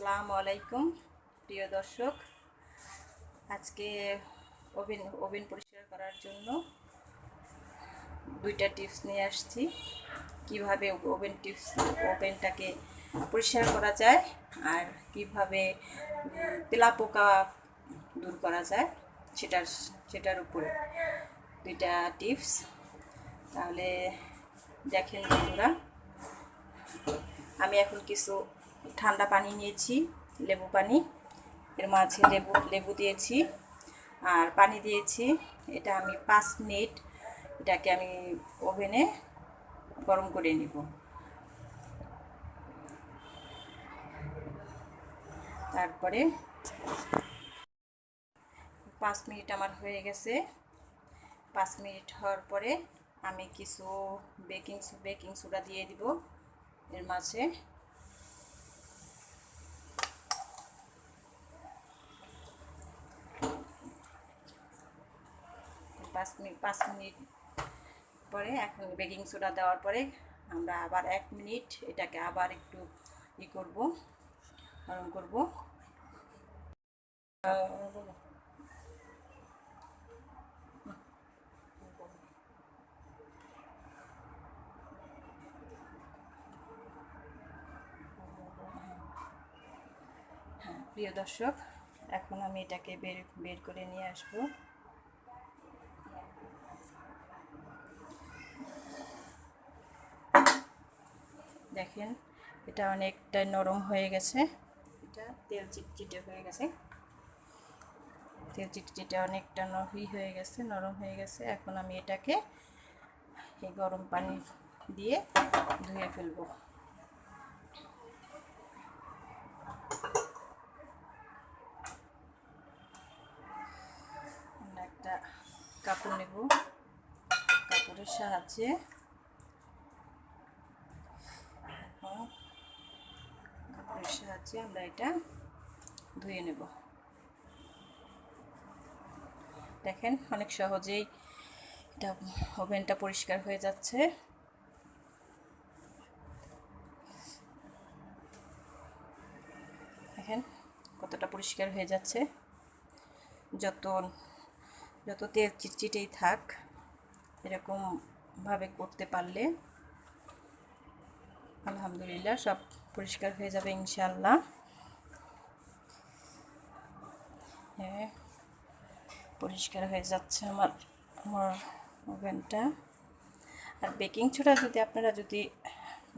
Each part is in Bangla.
আসসালামু আলাইকুম প্রিয় দর্শক। আজকে ওভেন ওভেন পরিষ্কার করার জন্য দুইটা টিপস নিয়ে আসছি। কীভাবে ওভেন টিপস ওভেনটাকে পরিষ্কার করা যায় আর কীভাবে উম, তেলাপোকা দূর করা যায় সেটার সেটার উপরে দুইটা টিপস। তাহলে দেখেন বন্ধুরা আমি এখন কিছু ঠান্ডা পানি নিয়েছি, লেবু পানি। এর মাঝে লেবু লেবু দিয়েছি আর পানি দিয়েছি। এটা আমি পাঁচ মিনিট এটাকে আমি ওভেনে গরম করে নিব। তারপরে পাঁচ মিনিট আমার হয়ে গেছে। পাঁচ মিনিট হওয়ার পরে আমি কিছু বেকিং বেকিং সোডা দিয়ে দিব এর মাঝে। পাঁচ মিনিট পাঁচ মিনিট পরে এখন বেকিং সোডা দেওয়ার পরে আমরা আবার এক মিনিট এটাকে আবার একটু ই করব, গরম করব। হ্যাঁ প্রিয় দর্শক, এখন আমি এটাকে বের বের করে নিয়ে আসব। দেখেন, এটা অনেকটা নরম হয়ে গেছে। এটা তেল চিটচিটে হয়ে গেছে। তেল চিটচিটে অনেকটা নহি হয়ে গেছে, নরম হয়ে গেছে। এখন আমি এটাকে এই গরম পানি দিয়ে ধুয়ে ফেলব। একটা কাপড় নেব। কাপড়ের সাহায্যে এখন কাপড়ের সাহায্যে আমরা এটা ধুয়ে নেব। দেখেন অনেক সহজেই এটা ওভেনটা পরিষ্কার হয়ে যাচ্ছে। দেখেন কতটা পরিষ্কার হয়ে যাচ্ছে। যত যত তেল চিটচিটেই থাক, এরকমভাবে করতে পারলে আলহামদুলিল্লাহ সব পরিষ্কার হয়ে যাবে ইনশাল্লাহ হ্যাঁ পরিষ্কার হয়ে যাচ্ছে আমার আমার ওভেনটা। আর বেকিং সোডা যদি আপনারা যদি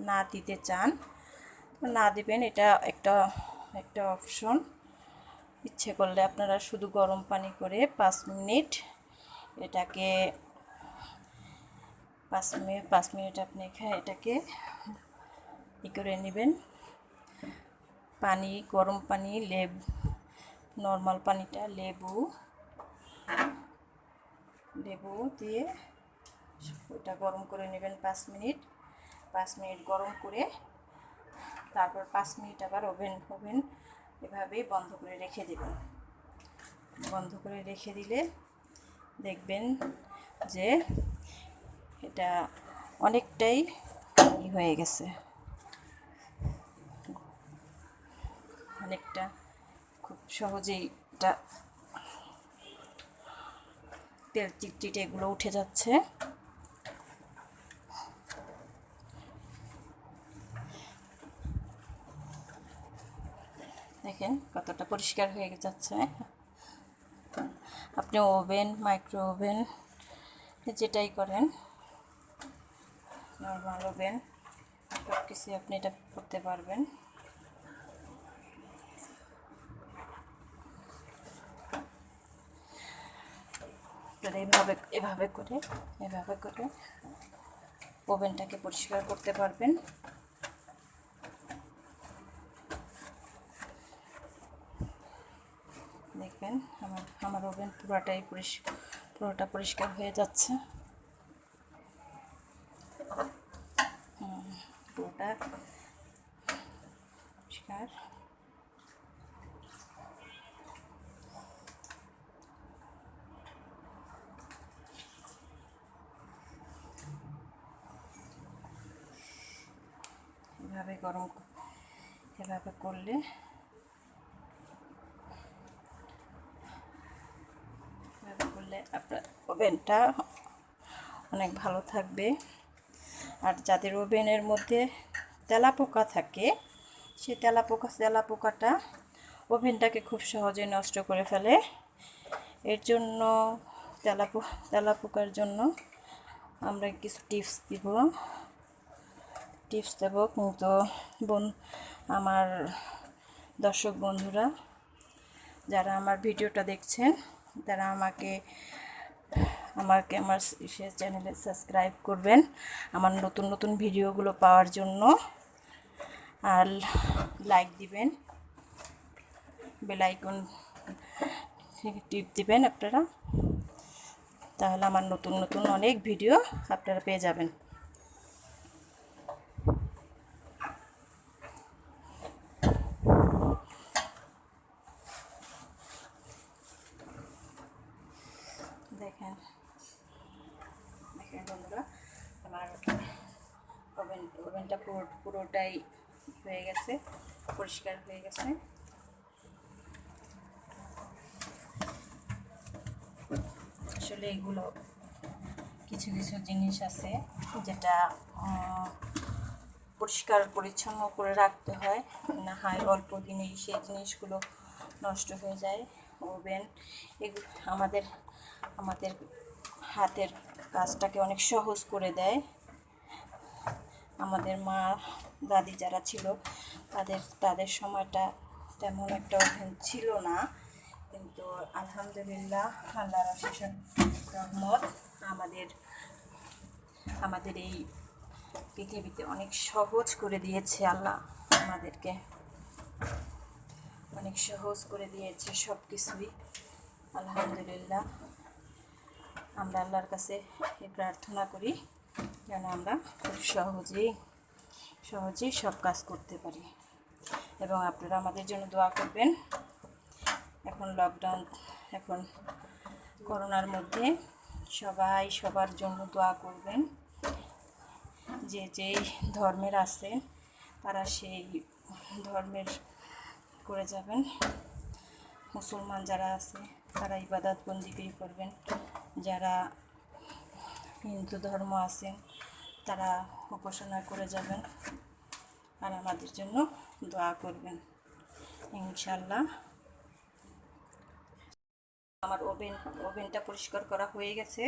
না দিতে চান না দিবেন, এটা একটা একটা অপশন। ইচ্ছে করলে আপনারা শুধু গরম পানি করে পাঁচ মিনিট এটাকে, পাঁচ মিনিট পাঁচ মিনিট আপনি এটাকে ই করে নেবেন। পানি, গরম পানি, লেব, নর্মাল পানিটা, লেবু লেবু দিয়ে ওটা গরম করে নেবেন পাঁচ মিনিট। পাঁচ মিনিট গরম করে তারপর পাঁচ মিনিট আবার ওভেন ওভেন এভাবেই বন্ধ করে রেখে দেবেন। বন্ধ করে রেখে দিলে দেখবেন যে এটা অনেকটাই হয়ে গেছে। অনেকটা, খুব সহজেই এটা তেল চিটচিটে এগুলো উঠে যাচ্ছে। দেখেন কতটা পরিষ্কার হয়ে যাচ্ছে। আপনি ওভেন, মাইক্রো ওভেন, যেটাই করেন, নর্মাল ওভেন সব কিছু আপনি এটা করতে পারবেন। আপনারা এভাবে এভাবে করে এভাবে করে ওভেনটাকে পরিষ্কার করতে পারবেন। দেখবেন আমার আমার ওভেন পুরোটাই পরিষ্কার পুরোটা পরিষ্কার হয়ে যাচ্ছে। পুরোটা পরিষ্কার। এভাবে গরম এভাবে করলে এভাবে করলে আপনার ওভেনটা অনেক ভালো থাকবে। আর যাদের ওভেনের মধ্যে তেলা পোকা থাকে, সেই তেলা পোকা তেলা পোকাটা ওভেনটাকে খুব সহজে নষ্ট করে ফেলে। এর জন্য তেলা তেলা পোকার জন্য আমরা কিছু টিপস দিব। টিপস দেবো কিন্তু বোন, আমার দর্শক বন্ধুরা, যারা আমার ভিডিওটা দেখছেন, তারা আমাকে আমাকে আমার সে চ্যানেলে সাবস্ক্রাইব করবেন আমার নতুন নতুন ভিডিওগুলো পাওয়ার জন্য। আর লাইক দিবেন বেলাইকন টিপ দিবেন আপনারা, তাহলে আমার নতুন নতুন অনেক ভিডিও আপনারা পেয়ে যাবেন। দেখেন। দেখেন বন্ধুরা, আমার ওভেন, ওভেনটা পুরো, পুরোটাই হয়ে গেছে, পরিষ্কার হয়ে গেছে। আসলে এগুলো কিছু কিছু জিনিস আছে যেটা পরিষ্কার, পরিচ্ছন্ন করে রাখতে হয়, না হয় অল্প দিনেই সেই জিনিসগুলো নষ্ট হয়ে যায়, ওভেন। এগুলো আমাদের আমাদের হাতের কাজটাকে অনেক সহজ করে দেয়। আমাদের মা, দাদি যারা ছিল, তাদের তাদের সময়টা তেমন একটা ওভেন ছিল না। কিন্তু আলহামদুলিল্লাহ, আল্লাহর অশেষ রহমত, আমাদের আমাদের এই পৃথিবীতে অনেক সহজ করে দিয়েছে আল্লাহ আমাদেরকে। অনেক সহজ করে দিয়েছে সব কিছুই আলহামদুলিল্লাহ। আমরা আল্লাহর কাছে প্রার্থনা করি যেন আমরা খুব সহজেই সহজেই সব কাজ করতে পারি। এবং আপনারা আমাদের জন্য দোয়া করবেন। এখন লকডাউন এখন করোনার মধ্যে সবাই সবার জন্য দোয়া করবেন। যে যেই ধর্মের আছেন তারা সেই ধর্মের করে যাবেন। মুসলমান যারা আছে, তারা ইবাদত বন্দিগি করবেন। যারা হিন্দু ধর্ম আছেন তারা উপাসনা করে যাবেন আর আমাদের জন্য দোয়া করবেন। ইনশাল্লাহ আমার ওভেন, ওভেনটা পরিষ্কার করা হয়ে গেছে।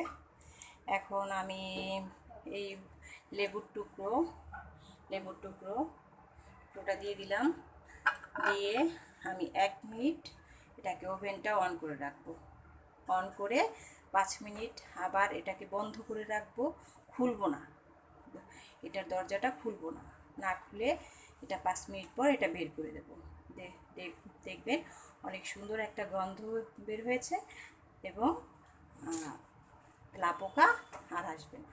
এখন আমি এই লেবুর টুকরো লেবুর টুকরো ওটা দিয়ে দিলাম। দিয়ে আমি এক মিনিট এটাকে ওভেনটা অন করে রাখব। অন করে পাঁচ মিনিট আবার এটাকে বন্ধ করে রাখব, খুলবো না। এটার দরজাটা খুলবো না। না খুলে এটা পাঁচ মিনিট পর এটা বের করে দেবো। দেখবেন অনেক সুন্দর একটা গন্ধ বের হয়েছে এবং লাপোকা আর আসবে না।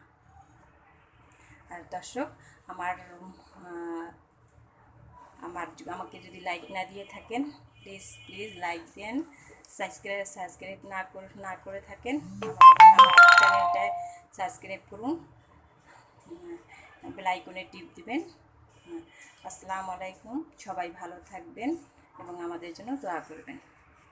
আর দর্শক, আমার আমার, আমাকে যদি লাইক না দিয়ে থাকেন প্লিজ প্লিজ লাইক দেন সাবস্ক্রাইব সাবস্ক্রাইব না করে না করে থাকেন চ্যানেলটা সাবস্ক্রাইব করুন। বেল আইকনে টিপ দিবেন। আসসালামু আলাইকুম, সবাই ভালো থাকবেন এবং আমাদের জন্য দোয়া করবেন।